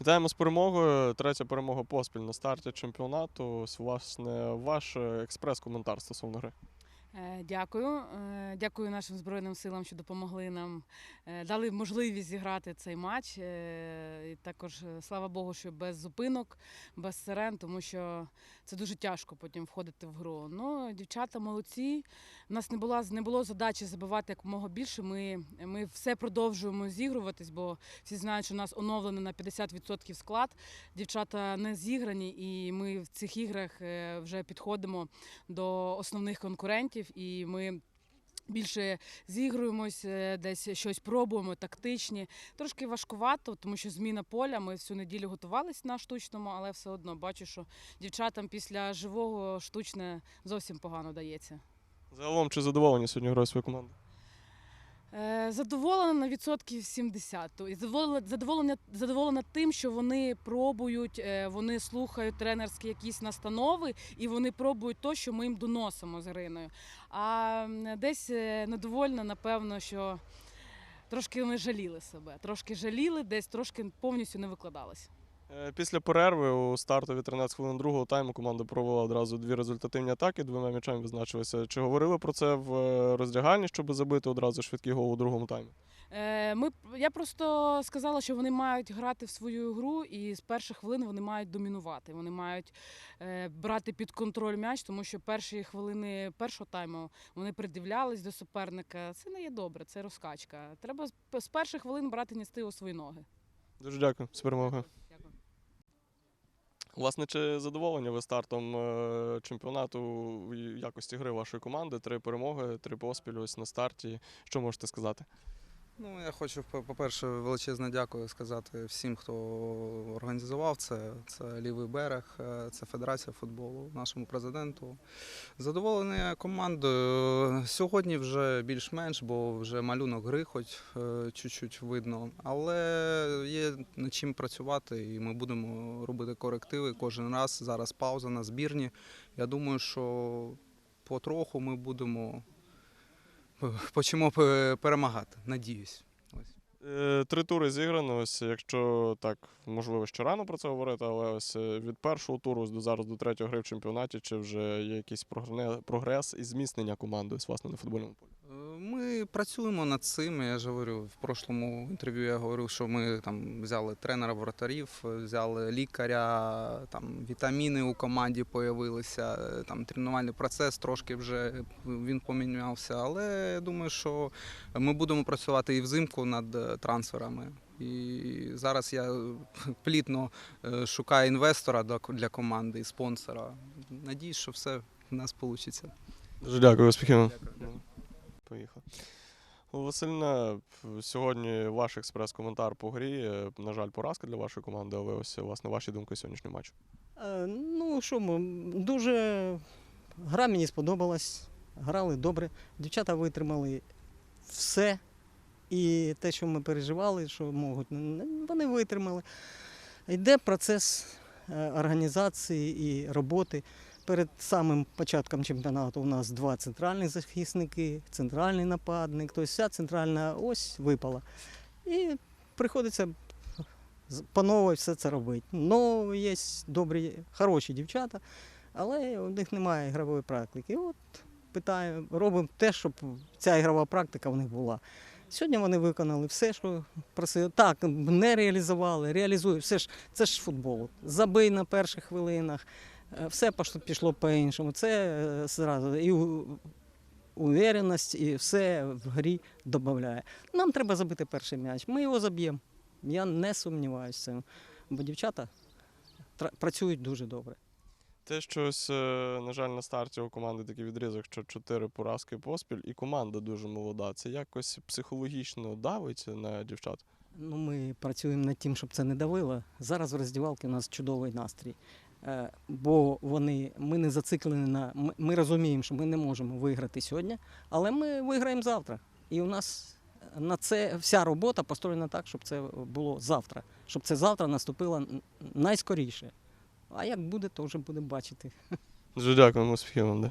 Вітаємо з перемогою. Третя перемога поспіль на старті чемпіонату. Власне, ваш е, експрес-коментар стосовно гри. Е, Дякую. Е, Дякую нашим Збройним силам, що допомогли нам, е, дали можливість зіграти цей матч. І також слава Богу, що без зупинок, без сирен, тому що це дуже тяжко потім входити в гру. Ну, дівчата молодці. У нас не було, не було задачі забивати якомога більше. Ми, ми все продовжуємо зігруватись, бо всі знають, що у нас оновлений на 50% склад. Дівчата не зіграні, і ми в цих іграх вже підходимо до основних конкурентів, і ми. Більше зігруємось, е, десь щось пробуємо, тактичні. Трошки важкувато, тому що зміна поля. Ми всю неділю готувалися на штучному, але все одно бачу, що дівчатам після живого штучне зовсім погано дається. Загалом, чи задоволені сьогодні грою свою команди? Е, Задоволена на відсотків 70. І задоволена, задоволена, тим, що вони пробують, е, вони слухають тренерські якісь настанови, і вони пробують то, що ми їм доносимо з Іриною. А десь е, недовольна, напевно, що трошки ми жаліли себе. Трошки жаліли, десь трошки повністю не викладались. Е, Після перерви у стартові 13 хвилин другого тайму команда провела одразу дві результативні атаки, двома м'ячами визначилися. Чи говорили про це в е, роздягальні, щоб забити одразу швидкий гол у другому таймі? Е, Ми, я просто сказала, що вони мають грати в свою гру, і з перших хвилин вони мають домінувати. Вони мають е, брати під контроль м'яч, тому що перші хвилини першого тайму вони придивлялись до суперника. Це не є добре, це розкачка. Треба з, з перших хвилин брати нести у свої ноги. Дуже дякую. З перемогою. Власне, чи задоволені ви стартом е, чемпіонату в якості гри вашої команди? Три перемоги, три поспіль ось на старті. Що можете сказати? Ну, я хочу, по- по-перше, величезне дякую сказати всім, хто організував це. Це лівий берег, е, це Федерація футболу, нашому президенту. Задоволений командою. Сьогодні вже більш-менш, бо вже малюнок гри, хоч е, чуть-чуть видно. Але є над чим працювати, і ми будемо робити корективи кожен раз. Зараз пауза на збірні. Я думаю, що потроху ми будемо почнемо перемагати. Надіюсь. Ось. Е, Три тури зіграно. Ось, якщо так, можливо, ще рано про це говорити, але ось е, від першого туру до зараз до третього гри в чемпіонаті, чи вже є якийсь прогрес і зміцнення команди ось, власне, на футбольному полі? Е, Ми працюємо над цим. Я ж говорю, в прошлому інтерв'ю я говорив, що ми там взяли тренера воротарів, взяли лікаря, там вітаміни у команді появилися, е, там тренувальний процес трошки вже він помінявся. Але я думаю, що ми будемо працювати і взимку над е, трансферами. І зараз я плітно е, шукаю інвестора для команди і спонсора. Надіюсь, що все в нас вийде. Дуже дякую, успіхів. вам. Поїхали. Ну, Васильна, сьогодні ваш експрес-коментар по грі. Е, На жаль, поразка для вашої команди, але ось власне ваші думки сьогоднішнього матчу. Е, Ну що ми, дуже гра мені сподобалась. Грали добре. Дівчата витримали все. І те, що ми переживали, що можуть, вони витримали. Йде процес е, організації і роботи. Перед самим початком чемпіонату у нас два центральні захисники, центральний нападник, тобто вся центральна ось випала. І приходиться по все це робити. Ну, є добрі, хороші дівчата, але у них немає ігрової практики. От питаю, робимо те, щоб ця ігрова практика в них була. Сьогодні вони виконали все, що просили. Так, не реалізували, реалізують. Все ж, це ж футбол. Забий на перших хвилинах, все пішло по-іншому. Це е, зразу і увереність, і все в грі додає. Нам треба забити перший м'яч. Ми його заб'ємо. Я не сумніваюся в цьому, бо дівчата працюють дуже добре. Те, що ось, е, на жаль, на старті у команди такий відрізок, що чотири поразки поспіль, і команда дуже молода. Це якось психологічно давить на дівчат. Ну, ми працюємо над тим, щоб це не давило. Зараз в роздівалці у нас чудовий настрій. Е, Бо вони, ми не зациклені на. Ми, розуміємо, що ми не можемо виграти сьогодні, але ми виграємо завтра. І у нас на це вся робота построєна так, щоб це було завтра, щоб це завтра наступило найскоріше. А як буде, то вже будемо бачити. Дуже дякуємо, успіхів вам. да.